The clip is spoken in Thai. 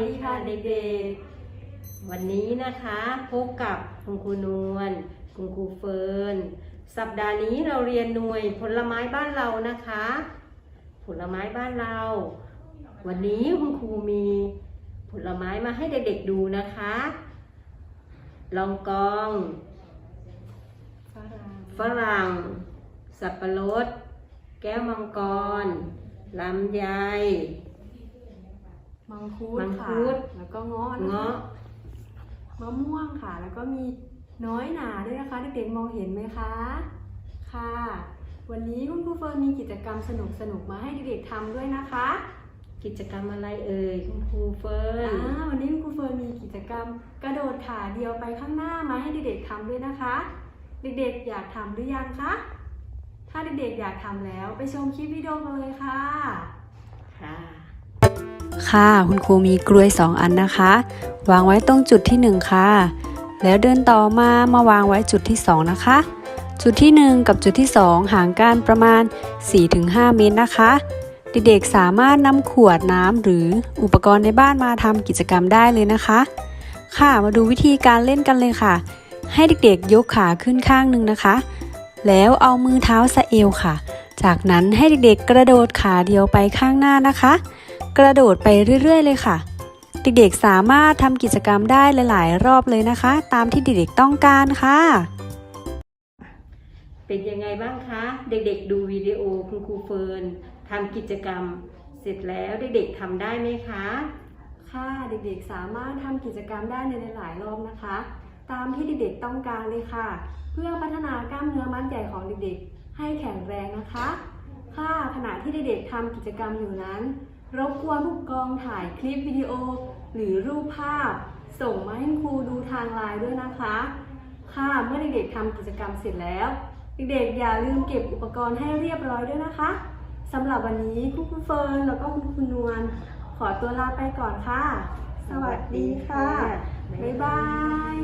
ดีค่ะเด็กๆ วันนี้นะคะพบกับคุณครูนวลคุณครูเฟิร์นสัปดาห์นี้เราเรียนหน่วยผลไม้บ้านเรานะคะ ผลไม้บ้านเรา วันนี้คุณครูมีผลไม้มาให้เด็กๆดูนะคะ ลองกองฝรั่งฝรั่งสับปะรด แก้วมังกรลำไย มังคุดมังค่ะคุด แล้วก็เงาะนะคะเงาะมะม่วงค่ะ แล้วก็มีน้อยหนาด้วยนะคะเด็กๆมองเห็นไหมคะค่ะ วันนี้คุณครูเฟิร์นมีกิจกรรมสนุกๆมาให้เด็กๆทำด้วยนะคะกิจกรรมอะไรเอ่ยคุณครูเฟิร์นอ่าวันนี้คุณครูเฟิร์นมีกิจกรรม กระโดดขาเดียวไปข้างหน้ามาให้เด็กๆทำด้วยนะคะ เด็กๆอยากทำหรือยังคะถ้าเด็กๆอยากทำแล้วไปชมคลิปวิดีโอกันเลยค่ะค่ะ ค่ะ คุณครูมีกลวย 2 อันนะคะ วางไว้ตรงจุดที่ 1 ค่ะ แล้วเดินต่อมามาวางไว้จุดที่ 2 นะคะ จุดที่ 1 กับจุดที่ 2 ห่างกันประมาณ 4-5 เมตรนะคะเด็กๆสามารถนำขวดน้ำหรืออุปกรณ์ในบ้านมาทำกิจกรรมได้เลยนะคะ ค่ะมาดูวิธีการเล่นกันเลยค่ะ ให้เด็กๆยกขาขึ้นข้างหนึ่งนะคะ แล้วเอามือเท้าสะเอวค่ะ จากนั้นให้เด็กๆกระโดดขาเดียวไปข้างหน้านะคะ กระโดดไปเรื่อย ๆ เลยค่ะ เด็กๆสามารถทำกิจกรรมได้หลาย ๆ รอบเลยนะคะ ตามที่เด็กๆต้องการค่ะ เป็นยังไงบ้างคะ เด็กๆ ดูวิดีโอคุณครูเฟิร์นทำกิจกรรมเสร็จแล้วเด็กๆทำได้ไหมคะ ค่ะเด็กๆสามารถทำกิจกรรมได้ในหลายๆรอบนะคะ ตามที่เด็กๆต้องการเลยค่ะ เพื่อพัฒนากล้ามเนื้อมัดใหญ่ของเด็กๆ ให้แข็งแรงนะคะ ค่ะขณะที่เด็กๆทำกิจกรรมอยู่นั้น รบกวนผู้กองถ่ายคลิปวิดีโอ หรือรูปภาพ ส่งมาให้ครูดูทางไลน์ด้วยนะคะ ค่ะ เมื่อเด็กๆทำกิจกรรมเสร็จแล้ว เด็กๆอย่าลืมเก็บอุปกรณ์ให้เรียบร้อยด้วยนะคะสำหรับวันนี้คุณครูเฟิร์นแล้วก็คุณครูนวลขอตัวลาไปก่อนค่ะ สวัสดีค่ะ บ๊ายบาย